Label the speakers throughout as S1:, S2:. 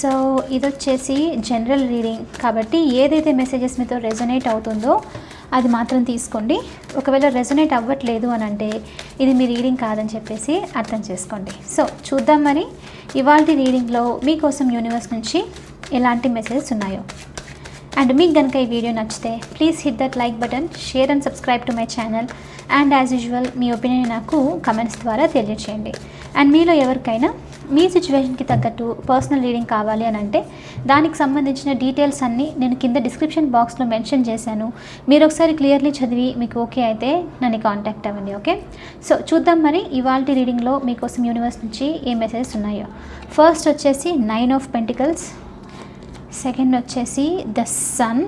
S1: So ఇది వచ్చేసి general reading కాబట్టి ఏదైతే మెసేజెస్ మీతో రెజొనేట్ అవుతుందో అది మాత్రం తీసుకోండి. ఒకవేళ రెజొనేట్ అవ్వట్లేదు అని అంటే ఇది మీ రీడింగ్ కాదని చెప్పేసి అర్థం చేసుకోండి. సో చూద్దాం మరి ఇవాళ రీడింగ్లో మీకోసం యూనివర్స్ నుంచి ఎలాంటి మెసేజెస్ ఉన్నాయో. అండ్ మీకు కనుక ఈ వీడియో నచ్చితే please hit that like button share and subscribe to my channel and as usual me opinion నాకు కమెంట్స్ ద్వారా తెలియచేయండి. అండ్ మీలో ఎవరికైనా మీ సిచ్యువేషన్కి తగ్గట్టు పర్సనల్ రీడింగ్ కావాలి అని అంటే దానికి సంబంధించిన డీటెయిల్స్ అన్నీ నేను కింద డిస్క్రిప్షన్ బాక్స్లో మెన్షన్ చేశాను. మీరు ఒకసారి క్లియర్లీ చదివి మీకు ఓకే అయితే నన్ను కాంటాక్ట్ అవ్వండి ఓకే? సో చూద్దాం మరి ఇవాళ రీడింగ్లో మీకోసం యూనివర్స్ నుంచి ఏ మెసేజెస్ ఉన్నాయో. ఫస్ట్ వచ్చేసి నైన్ ఆఫ్ పెంటికల్స్. సెకండ్ వచ్చేసి ద సన్.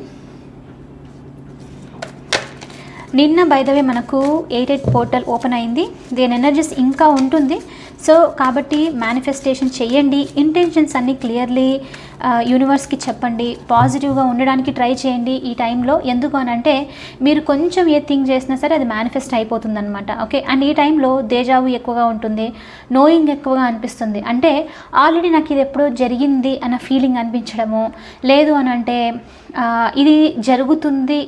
S1: నిన్న బైదవే మనకు ఎయిట్ ఎయిట్ పోర్టల్ ఓపెన్ అయింది. దీని ఎనర్జీస్ ఇంకా ఉంటుంది. సో కాబట్టి మేనిఫెస్టేషన్ చేయండి. ఇంటెన్షన్స్ అన్నీ క్లియర్లీ యూనివర్స్కి చెప్పండి పాజిటివ్గా ఉండడానికి ట్రై చేయండి ఈ టైంలో ఎందుకు అని అంటే మీరు కొంచెం ఏ థింక్ చేసినా సరే అది మేనిఫెస్ట్ అయిపోతుందనమాట ఓకే అండ్ ఈ టైంలో దేజావు ఎక్కువగా ఉంటుంది నోయింగ్ ఎక్కువగా అనిపిస్తుంది. అంటే ఆల్రెడీ నాకు ఇది ఎప్పుడో జరిగింది అన్న ఫీలింగ్ అనిపించడము లేదు అని అంటే ఇది జరుగుతుంది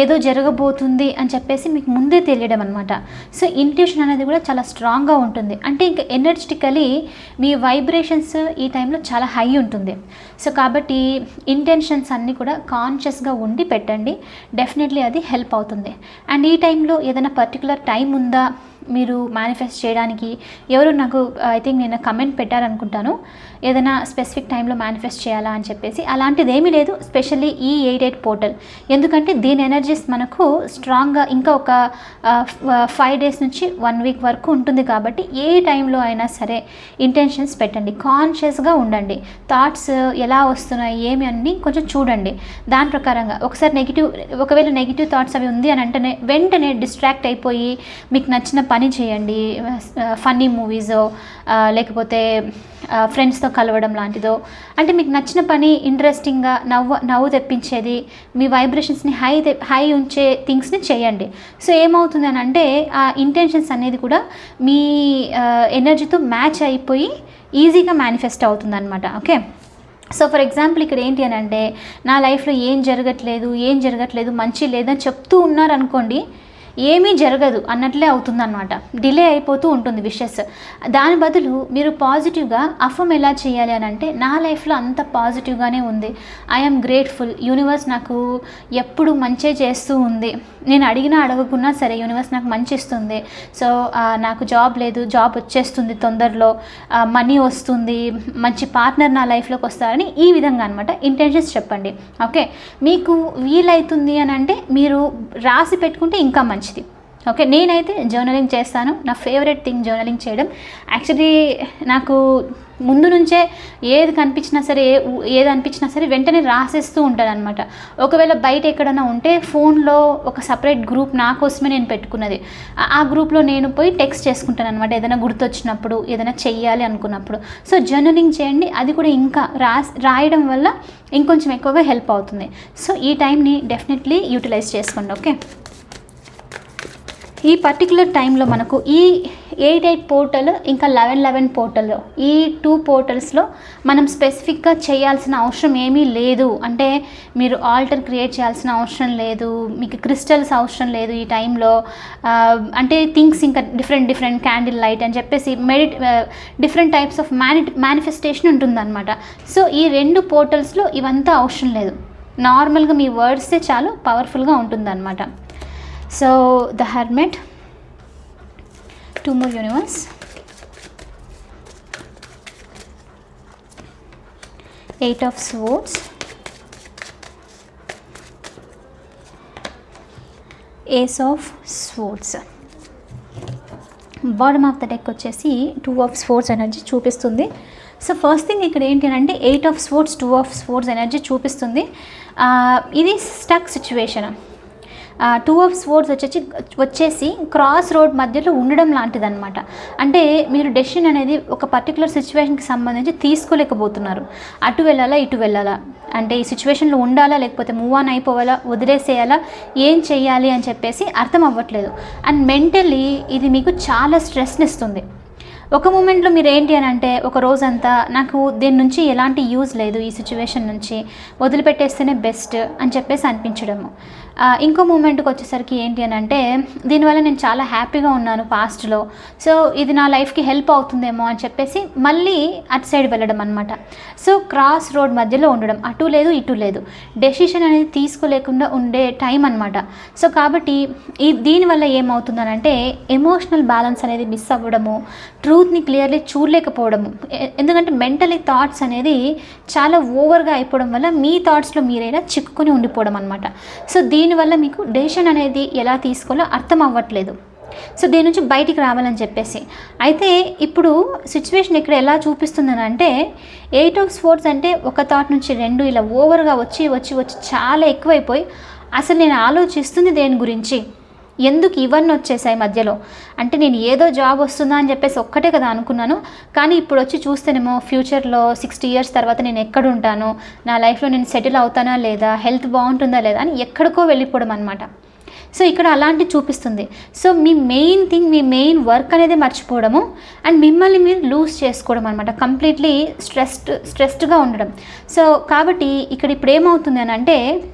S1: ఏదో జరగబోతుంది అని చెప్పేసి మీకు ముందే తెలియడం అనమాట సో ఇంట్యూషన్ అనేది కూడా చాలా స్ట్రాంగ్గా ఉంటుంది. అంటే ఇంకా ఎనర్జెటికలీ మీ వైబ్రేషన్స్ ఈ టైంలో చాలా హై ఉంటుంది. సో కాబట్టి ఇంటెన్షన్స్ అన్నీ కూడా కాన్షియస్గా ఉండి పెట్టండి. డెఫినెట్లీ అది హెల్ప్ అవుతుంది. అండ్ ఈ టైంలో ఏదైనా పర్టికులర్ టైం ఉందా? మీరు మేనిఫెస్ట్ చేయడానికి ఎవరు నాకు ఐ థింక్ నేను కమెంట్ పెట్టారనుకుంటాను. ఏదైనా స్పెసిఫిక్ టైంలో మేనిఫెస్ట్ చేయాలా అని చెప్పేసి అలాంటిది ఏమీ లేదు స్పెషల్లీ ఈ ఎయిట్ ఎయిట్ పోర్టల్ ఎందుకంటే దీని ఎనర్జీస్ మనకు స్ట్రాంగ్గా ఇంకా ఒక ఫైవ్ డేస్ నుంచి వన్ వీక్ వరకు ఉంటుంది కాబట్టి ఏ టైంలో అయినా సరే ఇంటెన్షన్స్ పెట్టండి. కాన్షియస్గా ఉండండి. థాట్స్ ఎలా వస్తున్నాయి ఏమి అన్ని కొంచెం చూడండి. దాని ప్రకారంగా ఒకసారి నెగిటివ్ ఒకవేళ నెగిటివ్ థాట్స్ అవి ఉంది అని అంటేనే వెంటనే డిస్ట్రాక్ట్ అయిపోయి మీకు నచ్చిన పని చేయండి ఫన్నీ మూవీస్ లేకపోతే ఫ్రెండ్స్తో కలవడం లాంటిదో. అంటే మీకు నచ్చిన పని ఇంట్రెస్టింగ్గా నవ్వు నవ్వు తెప్పించేది మీ వైబ్రేషన్స్ని హై హై ఉంచే థింగ్స్ని చేయండి. సో ఏమవుతుంది అని అంటే ఆ ఇంటెన్షన్స్ అనేది కూడా మీ ఎనర్జీతో మ్యాచ్ అయిపోయి ఈజీగా మేనిఫెస్ట్ అవుతుంది అనమాట ఓకే సో ఫర్ ఎగ్జాంపుల్ ఇక్కడ ఏంటి అని అంటే నా లైఫ్లో ఏం జరగట్లేదు ఏం జరగట్లేదు మంచి లేదని చెప్తూ ఉన్నారనుకోండి ఏమీ జరగదు అన్నట్లే అవుతుందన్నమాట. డిలే అయిపోతూ ఉంటుంది విషెస్. దాని బదులు మీరు పాజిటివ్గా అఫమ్ ఎలా చేయాలి అని అంటే నా లైఫ్లో అంత పాజిటివ్గానే ఉంది. I'm grateful. యూనివర్స్ నాకు ఎప్పుడు మంచే చేస్తూ ఉంది. నేను అడిగినా అడగకున్నా సరే యూనివర్స్ నాకు మంచి ఇస్తుంది. సో నాకు జాబ్ లేదు జాబ్ వచ్చేస్తుంది తొందరలో. మనీ వస్తుంది మంచి పార్ట్నర్ నా లైఫ్లోకి వస్తారని ఈ విధంగా అనమాట ఇంటెన్షన్స్ చెప్పండి. ఓకే? మీకు వీలైతుంది అని అంటే మీరు రాసి పెట్టుకుంటే ఇంకా మంచి మంచిది. ఓకే నేనైతే జర్నలింగ్ చేస్తాను. నా ఫేవరెట్ థింగ్ జర్నలింగ్ చేయడం. యాక్చువల్లీ నాకు ముందు నుంచే ఏది కనిపించినా సరే ఏ ఏది అనిపించినా సరే వెంటనే రాసేస్తూ ఉంటాను అనమాట ఒకవేళ బయట ఎక్కడైనా ఉంటే ఫోన్లో ఒక సపరేట్ గ్రూప్ నా కోసమే నేను పెట్టుకున్నది. ఆ గ్రూప్లో నేను పోయి టెక్స్ట్ చేసుకుంటాను అనమాట ఏదైనా గుర్తొచ్చినప్పుడు ఏదైనా చెయ్యాలి అనుకున్నప్పుడు. సో జర్నలింగ్ చేయండి. అది కూడా ఇంకా రాస్ రాయడం వల్ల ఇంకొంచెం ఎక్కువగా హెల్ప్ అవుతుంది. సో ఈ టైంని డెఫినెట్లీ యూటిలైజ్ చేసుకోండి. ఓకే ఈ పర్టికులర్ టైంలో మనకు ఈ ఎయిట్ ఎయిట్ పోర్టల్ ఇంకా లెవెన్ లెవెన్ పోర్టల్ ఈ టూ పోర్టల్స్లో మనం స్పెసిఫిక్గా చేయాల్సిన అవసరం ఏమీ లేదు. అంటే మీరు ఆల్టర్ క్రియేట్ చేయాల్సిన అవసరం లేదు మీకు క్రిస్టల్స్ అవసరం లేదు ఈ టైంలో అంటే థింగ్స్ ఇంకా డిఫరెంట్ డిఫరెంట్ క్యాండిల్ లైట్ అని చెప్పేసి meditate different types of many manifestation ఉంటుందన్నమాట. సో ఈ రెండు పోర్టల్స్లో ఇవంతా అవసరం లేదు. నార్మల్గా మీ వర్డ్సే చాలు పవర్ఫుల్గా ఉంటుందన్నమాట. So the hermit two more universe. Eight of swords. Ace of swords. Bottom of the deck వచ్చేసి టూ ఆఫ్ స్పోర్ట్స్ ఎనర్జీ చూపిస్తుంది. సో ఫస్ట్ థింగ్ ఇక్కడ ఏంటి అంటే eight of swords two of swords energy చూపిస్తుంది. Uh, ఇది stuck situation two of swords వచ్చేసి వచ్చేసి cross road మధ్యలో ఉండడం లాంటిదన్నమాట. అంటే మీరు డెసిషన్ అనేది ఒక పర్టికులర్ సిచ్యువేషన్కి సంబంధించి తీసుకోలేకపోతున్నారు. అటు వెళ్ళాలా ఇటు వెళ్ళాలా? అంటే ఈ సిచ్యువేషన్లో ఉండాలా లేకపోతే మూవ్ ఆన్ అయిపోవాలా వదిలేసేయాలా? ఏం చేయాలి అని చెప్పేసి అర్థం అవ్వట్లేదు. అండ్ మెంటల్లీ ఇది మీకు చాలా స్ట్రెస్ని ఇస్తుంది. ఒక మూమెంట్లో మీరు ఏంటి అని అంటే ఒక రోజంతా నాకు దీని నుంచి ఎలాంటి యూజ్ లేదు ఈ సిచ్యువేషన్ నుంచి. వదిలిపెట్టేస్తేనే బెస్ట్ అని చెప్పేసి అనిపించడము. ఇంకో మూమెంట్కి వచ్చేసరికి ఏంటి అని అంటే దీనివల్ల నేను చాలా హ్యాపీగా ఉన్నాను పాస్ట్లో. సో ఇది నా లైఫ్కి హెల్ప్ అవుతుందేమో అని చెప్పేసి మళ్ళీ అటు సైడ్ వెళ్ళడం అనమాట సో క్రాస్ రోడ్ మధ్యలో ఉండడం. అటు లేదు ఇటు లేదు. డెసిషన్ అనేది తీసుకోలేకుండా ఉండే టైం అనమాట సో కాబట్టి ఈ దీనివల్ల ఏమవుతుందనంటే ఎమోషనల్ బ్యాలెన్స్ అనేది మిస్ అవ్వడము ట్రూత్ని క్లియర్లీ చూడలేకపోవడము. ఎందుకంటే మెంటలీ థాట్స్ అనేది చాలా ఓవర్గా అయిపోవడం వల్ల మీ థాట్స్లో మీరైనా చిక్కుకొని ఉండిపోవడం అనమాట సో దీ దీనివల్ల మీకు డెసిషన్ అనేది ఎలా తీసుకోవాలో అర్థం అవ్వట్లేదు. సో దీని నుంచి బయటికి రావాలని చెప్పేసి. అయితే ఇప్పుడు సిచ్యువేషన్ ఇక్కడ ఎలా చూపిస్తుందని అంటే ఎయిట్ ఆఫ్ స్పోర్ట్స్ అంటే ఒక థాట్ నుంచి రెండు ఇలా ఓవర్గా వచ్చి వచ్చి వచ్చి చాలా ఎక్కువైపోయి అసలు నేను ఆలోచిస్తుంది దేని గురించి? ఎందుకు ఇవన్నీ వచ్చేసాయి మధ్యలో? అంటే నేను ఏదో జాబ్ వస్తుందా అని చెప్పేసి ఒక్కటే కదా అనుకున్నాను. కానీ ఇప్పుడు వచ్చి చూస్తేనేమో ఫ్యూచర్లో సిక్స్టీ ఇయర్స్ తర్వాత నేను ఎక్కడ ఉంటాను? నా లైఫ్లో నేను సెటిల్ అవుతానా లేదా? హెల్త్ బాగుంటుందా లేదా? అని ఎక్కడికో వెళ్ళిపోవడం అనమాట సో ఇక్కడ అలాంటి చూపిస్తుంది. సో మీ మెయిన్ థింగ్ మీ మెయిన్ వర్క్ అనేది మర్చిపోవడము. అండ్ మిమ్మల్ని మీరు లూజ్ చేసుకోవడం అనమాట కంప్లీట్లీ స్ట్రెస్డ్ స్ట్రెస్డ్గా ఉండడం. సో కాబట్టి ఇక్కడ ఇప్పుడు ఏమవుతుంది అని అంటే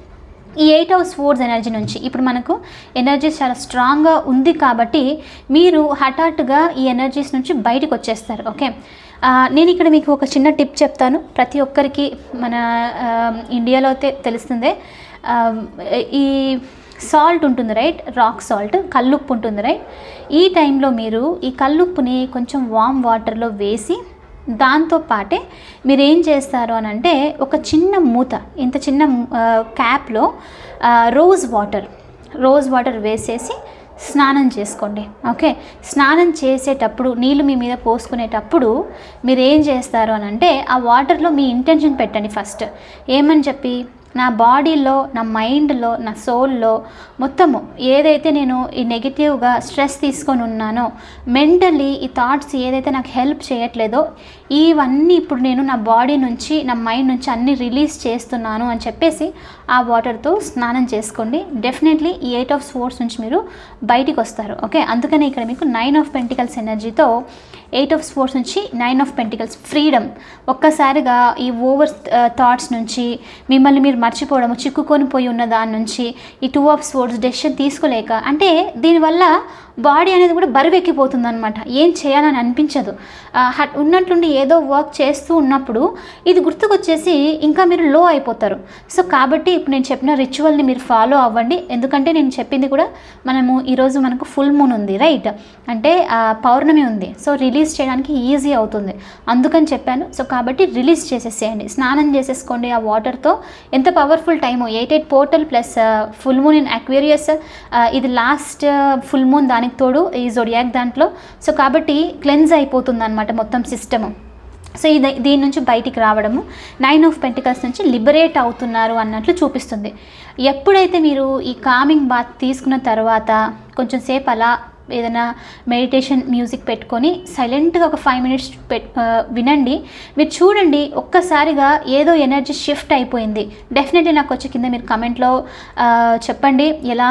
S1: ఈ ఎయిట్ హౌస్ ఫోర్స్ ఎనర్జీ నుంచి ఇప్పుడు మనకు ఎనర్జీస్ చాలా స్ట్రాంగ్గా ఉంది కాబట్టి మీరు హఠాత్తుగా ఈ ఎనర్జీస్ నుంచి బయటకు వచ్చేస్తారు ఓకే? నేను ఇక్కడ మీకు ఒక చిన్న టిప్ చెప్తాను. ప్రతి ఒక్కరికి మన ఇండియాలో అయితే తెలుస్తుంది. ఈ సాల్ట్ ఉంటుంది రైట్? రాక్ సాల్ట్ కల్లుప్పు ఉంటుంది రైట్? ఈ టైంలో మీరు ఈ కల్లుప్పుని కొంచెం వామ్ వాటర్లో వేసి దాంతో పాటే మీరు ఏం చేస్తారు అని అంటే ఒక చిన్న మూత ఇంత చిన్న క్యాప్లో రోజ్ వాటర్ రోజ్ వాటర్ వేసేసి స్నానం చేసుకోండి. ఓకే? స్నానం చేసేటప్పుడు నీళ్ళు మీ మీద పోసుకునేటప్పుడు మీరు ఏం చేస్తారు అని అంటే ఆ వాటర్లో మీ ఇంటెన్షన్ పెట్టండి ఫస్ట్ ఏమని చెప్పి? నా బాడీలో నా మైండ్లో నా సోల్లో మొత్తము ఏదైతే నేను ఈ నెగిటివ్గా స్ట్రెస్ తీసుకొని ఉన్నానో మెంటలీ ఈ థాట్స్ ఏదైతే నాకు హెల్ప్ చేయట్లేదో ఇవన్నీ ఇప్పుడు నేను నా బాడీ నుంచి నా మైండ్ నుంచి అన్నీ రిలీజ్ చేస్తున్నాను అని చెప్పేసి ఆ వాటర్తో స్నానం చేసుకోండి. డెఫినెట్లీ ఈ ఎయిట్ ఆఫ్ స్పోర్ట్స్ నుంచి మీరు బయటికి వస్తారు. ఓకే? అందుకనే ఇక్కడ మీకు నైన్ ఆఫ్ పెంటికల్స్ ఎనర్జీతో ఎయిట్ ఆఫ్ స్పోర్ట్స్ నుంచి నైన్ ఆఫ్ పెంటికల్స్. ఫ్రీడమ్. ఒక్కసారిగా ఈ ఓవర్ థాట్స్ నుంచి మిమ్మల్ని మీరు మర్చిపోవడము చిక్కుకొని పోయి ఉన్న దాని నుంచి ఈ టూ ఆఫ్ స్పోర్ట్స్ డెసిషన్ తీసుకోలేక అంటే దీనివల్ల బాడీ అనేది కూడా బరువెక్కిపోతుంది అనమాట ఏం చేయాలని అనిపించదు. ఉన్నట్లుండి ఏదో వర్క్ చేస్తూ ఉన్నప్పుడు ఇది గుర్తుకొచ్చేసి ఇంకా మీరు లో అయిపోతారు. సో కాబట్టి ఇప్పుడు నేను చెప్పిన రిచువల్ని మీరు ఫాలో అవ్వండి. ఎందుకంటే నేను చెప్పింది కూడా మనము ఈరోజు మనకు ఫుల్ మూన్ ఉంది రైట్? అంటే పౌర్ణమి ఉంది. సో రిలీజ్ రిలీజ్ చేయడానికి ఈజీ అవుతుంది. అందుకని చెప్పాను. సో కాబట్టి రిలీజ్ చేసేసేయండి. స్నానం చేసేసుకోండి ఆ వాటర్తో. ఎంత powerful time. Eight eight portal plus full moon in Aquarius. ఇది లాస్ట్ ఫుల్ మూన్ దానికి తోడు ఈ జొడియాక్ దాంట్లో. సో కాబట్టి క్లెన్స్ అయిపోతుంది అనమాట మొత్తం సిస్టము. సో ఇది దీని నుంచి బయటికి రావడము. నైన్ ఆఫ్ పెంటికల్స్ నుంచి లిబరేట్ అవుతున్నారు అన్నట్లు చూపిస్తుంది. ఎప్పుడైతే మీరు ఈ కామింగ్ బాత్ తీసుకున్న తర్వాత కొంచెం సేపు అలా ఏదైనా మెడిటేషన్ మ్యూజిక్ పెట్టుకొని సైలెంట్గా ఒక ఫైవ్ మినిట్స్ పెట్ వినండి. మీరు చూడండి ఒక్కసారిగా ఏదో ఎనర్జీ షిఫ్ట్ అయిపోయింది. డెఫినెట్లీ నాకు వచ్చి కింద మీరు కమెంట్లో చెప్పండి ఎలా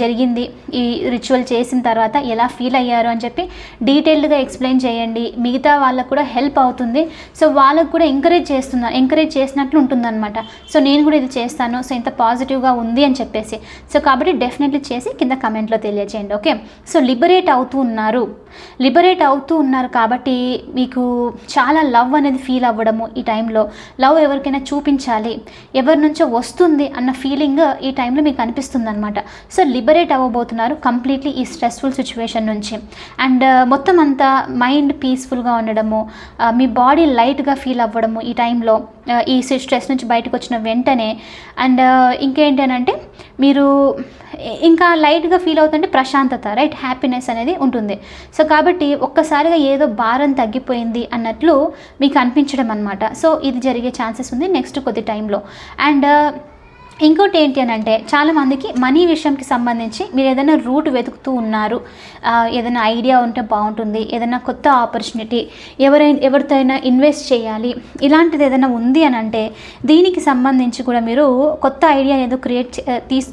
S1: జరిగింది ఈ రిచువల్ చేసిన తర్వాత ఎలా ఫీల్ అయ్యారు అని చెప్పి డీటెయిల్డ్గా ఎక్స్ప్లెయిన్ చేయండి. మిగతా వాళ్ళకు కూడా హెల్ప్ అవుతుంది. సో వాళ్ళకు కూడా ఎంకరేజ్ చేస్తున్నా ఎంకరేజ్ చేసినట్లు ఉంటుందన్నమాట. సో నేను కూడా ఇది చేస్తాను. సో ఇంత పాజిటివ్గా ఉంది అని చెప్పేసి. సో కాబట్టి డెఫినెట్లీ చేసి కింద కమెంట్లో తెలియజేయండి. ఓకే? సో లిబరేట్ అవుతూ ఉన్నారు. లిబరేట్ అవుతూ ఉన్నారు కాబట్టి మీకు చాలా లవ్ అనేది ఫీల్ అవ్వడము ఈ టైంలో. లవ్ ఎవరికైనా చూపించాలి. ఎవరి నుంచో వస్తుంది అన్న ఫీలింగ్ ఈ టైంలో మీకు అనిపిస్తుంది అనమాట సో లిబరేట్ అవ్వబోతున్నారు కంప్లీట్లీ ఈ స్ట్రెస్ఫుల్ సిచ్యువేషన్ నుంచి. అండ్ uh, మొత్తం అంతా మైండ్ పీస్ఫుల్గా ఉండడము uh, మీ బాడీ లైట్గా ఫీల్ అవ్వడము ఈ టైంలో uh, ఈ స్ట్రెస్ నుంచి బయటకు వచ్చిన వెంటనే. అండ్ ఇంకేంటి అంటే మీరు ఇంకా లైట్గా ఫీల్ అవుతుంటే ప్రశాంతత రైట్ హ్యాపీనెస్ అనేది ఉంటుంది. సో కాబట్టి ఒక్కసారిగా ఏదో భారం తగ్గిపోయింది అన్నట్లు మీకు అనిపించడం అనమాట సో ఇది జరిగే ఛాన్సెస్ ఉంది నెక్స్ట్ కొద్ది టైంలో అండ్ ఇంకోటి ఏంటి అని అంటే చాలామందికి మనీ విషయంకి సంబంధించి మీరు ఏదైనా రూట్ వెతుకుతూ ఉన్నారు. ఏదైనా ఐడియా ఉంటే బాగుంటుంది. ఏదైనా కొత్త ఆపర్చునిటీ ఎవరైనా ఎవరితో అయినా ఇన్వెస్ట్ చేయాలి. ఇలాంటిది ఏదైనా ఉంది అని అంటే దీనికి సంబంధించి కూడా మీరు కొత్త ఐడియా ఏదో క్రియేట్ తీస్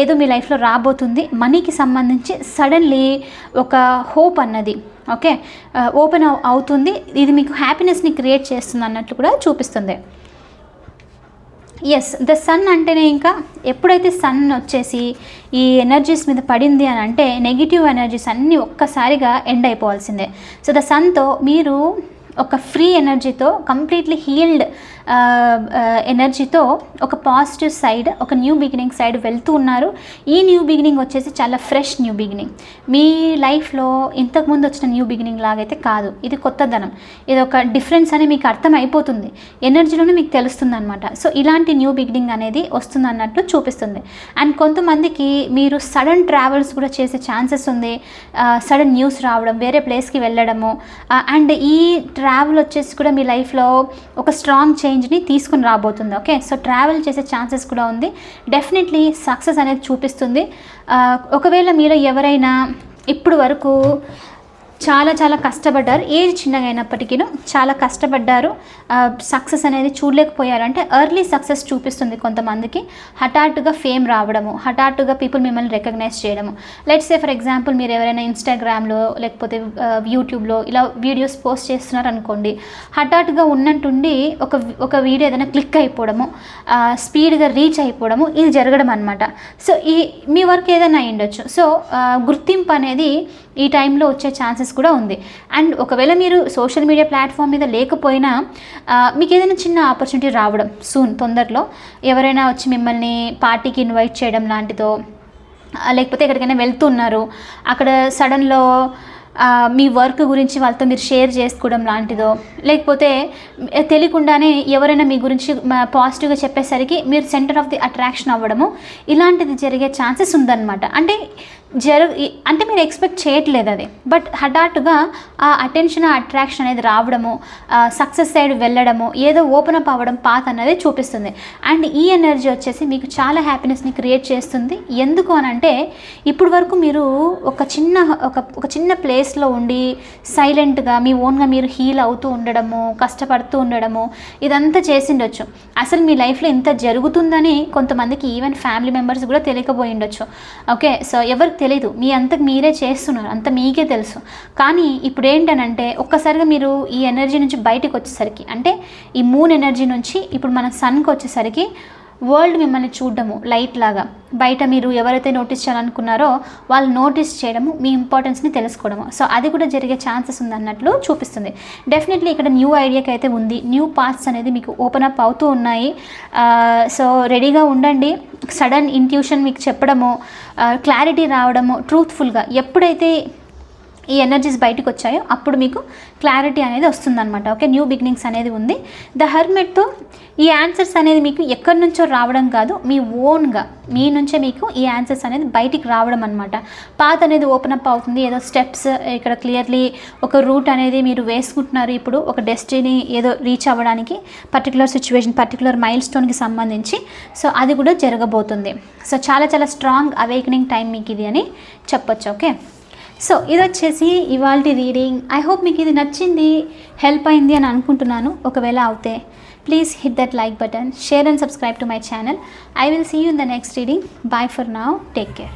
S1: ఏదో మీ లైఫ్లో రాబోతుంది. మనీకి సంబంధించి సడన్లీ ఒక హోప్ అన్నది. ఓకే? ఓపెన్ అవుతుంది. ఇది మీకు హ్యాపీనెస్ని క్రియేట్ చేస్తుంది అన్నట్లు కూడా చూపిస్తుంది. ఎస్ ద సన్ అంటేనే ఇంకా ఎప్పుడైతే సన్ వచ్చేసి ఈ ఎనర్జీస్ మీద పడింది అని అంటే నెగిటివ్ ఎనర్జీస్ అన్నీ ఒక్కసారిగా ఎండ్ అయిపోవాల్సిందే. సో ద సన్తో మీరు ఒక ఫ్రీ ఎనర్జీతో కంప్లీట్లీ హీల్డ్ ఎనర్జీతో ఒక పాజిటివ్ సైడ్ ఒక న్యూ బిగినింగ్ సైడ్ వెళ్తూ ఉన్నారు. ఈ న్యూ బిగినింగ్ వచ్చేసి చాలా ఫ్రెష్ న్యూ బిగినింగ్ మీ లైఫ్లో ఇంతకుముందు వచ్చిన న్యూ బిగినింగ్ లాగైతే కాదు. ఇది కొత్తదనం. ఇది ఒక డిఫరెన్స్ అని మీకు అర్థం అయిపోతుంది ఎనర్జీలోనే మీకు తెలుస్తుంది అనమాట సో ఇలాంటి న్యూ బిగినింగ్ అనేది వస్తుంది అన్నట్టు చూపిస్తుంది. అండ్ కొంతమందికి మీరు సడన్ ట్రావెల్స్ కూడా చేసే ఛాన్సెస్ ఉంది. Uh, సడన్ న్యూస్ రావడం వేరే ప్లేస్కి వెళ్ళడము. Uh, అండ్ ఈ ట్రావెల్ వచ్చేసి కూడా మీ లైఫ్లో ఒక స్ట్రాంగ్ చేంజ్ని తీసుకుని రాబోతుంది ఓకే సో ట్రావెల్ చేసే ఛాన్సెస్ కూడా ఉంది. డెఫినెట్లీ సక్సెస్ అనేది చూపిస్తుంది. Uh, ఒకవేళ మీరు ఎవరైనా ఇప్పుడు వరకు చాలా చాలా కష్టపడ్డారు. ఏజ్ చిన్నగా అయినప్పటికీ చాలా కష్టపడ్డారు. సక్సెస్ అనేది చూడలేకపోయారు. అంటే ఎర్లీ సక్సెస్ చూపిస్తుంది కొంతమందికి. హఠాత్తుగా ఫేమ్ రావడము హఠాత్తుగా పీపుల్ మిమ్మల్ని రికగ్నైజ్ చేయడము. లెట్స్ సే ఫర్ ఎగ్జాంపుల్ మీరు ఎవరైనా ఇన్స్టాగ్రామ్లో లేకపోతే యూట్యూబ్లో ఇలా వీడియోస్ పోస్ట్ చేస్తున్నారు అనుకోండి హఠాత్తుగా ఉన్నట్టుండి ఒక ఒక వీడియో ఏదైనా క్లిక్ అయిపోవడము స్పీడ్గా రీచ్ అయిపోవడము ఇది జరగడం అనమాట సో ఈ మీ వర్క్ ఏదైనా అయ్యుండొచ్చు. సో గుర్తింపు అనేది ఈ టైంలో వచ్చే ఛాన్సెస్ కూడా ఉంది. అండ్ ఒకవేళ మీరు సోషల్ మీడియా ప్లాట్ఫామ్ మీద లేకపోయినా మీకు ఏదైనా చిన్న ఆపర్చునిటీ రావడం సూన్ తొందరలో ఎవరైనా వచ్చి మిమ్మల్ని పార్టీకి ఇన్వైట్ చేయడం లాంటిదో లేకపోతే ఎక్కడికైనా వెళ్తున్నారు అక్కడ సడన్లో మీ వర్క్ గురించి వాళ్ళతో మీరు షేర్ చేసుకోవడం లాంటిదో లేకపోతే తెలియకుండానే ఎవరైనా మీ గురించి పాజిటివ్గా చెప్పేసరికి మీరు సెంటర్ ఆఫ్ ది అట్రాక్షన్ అవ్వడము ఇలాంటిది జరిగే ఛాన్సెస్ ఉందన్నమాట. అంటే జరు అంటే మీరు ఎక్స్పెక్ట్ చేయట్లేదు అది. బట్ హఠాత్తుగా ఆ అటెన్షన్ ఆ అట్రాక్షన్ అనేది రావడము సక్సెస్ సైడ్ వెళ్ళడము ఏదో ఓపెన్ అప్ అవ్వడం పాత్ అనేది చూపిస్తుంది. అండ్ ఈ ఎనర్జీ వచ్చేసి మీకు చాలా హ్యాపీనెస్ని క్రియేట్ చేస్తుంది. ఎందుకు అని అంటే ఇప్పుడు వరకు మీరు ఒక చిన్న ఒక ఒక చిన్న ప్లేస్లో ఉండి సైలెంట్గా మీ ఓన్గా మీరు హీల్ అవుతూ ఉండడము కష్టపడుతూ ఉండడము ఇదంతా చేసిండొచ్చు. అసలు మీ లైఫ్లో ఇంత జరుగుతుందని కొంతమందికి ఈవెన్ ఫ్యామిలీ మెంబర్స్ కూడా తెలియకపోయిండొచ్చు ఓకే సో ఎవరికి తెలియదు మీ అంతకు మీరే చేస్తున్నారు. అంత మీకే తెలుసు. కానీ ఇప్పుడు ఏంటనంటే ఒక్కసారిగా మీరు ఈ ఎనర్జీ నుంచి బయటకు వచ్చేసరికి అంటే ఈ మూన్ ఎనర్జీ నుంచి ఇప్పుడు మన సన్కి వచ్చేసరికి వరల్డ్ మిమ్మల్ని చూడడము లైట్ లాగా బయట మీరు ఎవరైతే నోటీస్ చేయాలనుకున్నారో వాళ్ళు నోటీస్ చేయడము మీ ఇంపార్టెన్స్ని తెలుసుకోవడము. సో అది కూడా జరిగే ఛాన్సెస్ ఉంది అన్నట్లు చూపిస్తుంది. డెఫినెట్లీ ఇక్కడ న్యూ ఐడియాకి అయితే ఉంది. న్యూ పాత్స్ అనేది మీకు ఓపెన్ అప్ అవుతూ ఉన్నాయి. సో రెడీగా ఉండండి. సడన్ ఇంట్యూషన్ మీకు చెప్పడమో క్లారిటీ రావడము ట్రూత్ఫుల్గా ఎప్పుడైతే ఈ ఎనర్జీస్ బయటకు వచ్చాయో అప్పుడు మీకు క్లారిటీ అనేది వస్తుందన్నమాట. ఓకే న్యూ బిగినింగ్స్ అనేది ఉంది. ద హర్మెట్తో ఈ ఆన్సర్స్ అనేది మీకు ఎక్కడి నుంచో రావడం కాదు మీ ఓన్గా మీ నుంచే మీకు ఈ ఆన్సర్స్ అనేది బయటికి రావడం అనమాట పాత అనేది ఓపెన్ అప్ అవుతుంది. ఏదో స్టెప్స్ ఇక్కడ క్లియర్లీ ఒక రూట్ అనేది మీరు వేసుకుంటున్నారు ఇప్పుడు ఒక డెస్టినీ ఏదో రీచ్ అవ్వడానికి పర్టికులర్ సిచ్యువేషన్ పర్టికులర్ మైల్ స్టోన్కి సంబంధించి. సో అది కూడా జరగబోతుంది. సో చాలా చాలా స్ట్రాంగ్ అవేకనింగ్ టైం మీకు ఇది అని చెప్పొచ్చు. ఓకే సో ఇది వచ్చేసి ఇవాళ రీడింగ్. ఐ హోప్ మీకు ఇది నచ్చింది హెల్ప్ అయింది అని అనుకుంటున్నాను. ఒకవేళ అవుతే please hit that like button share and subscribe to my channel I will see you in the next reading bye for now take care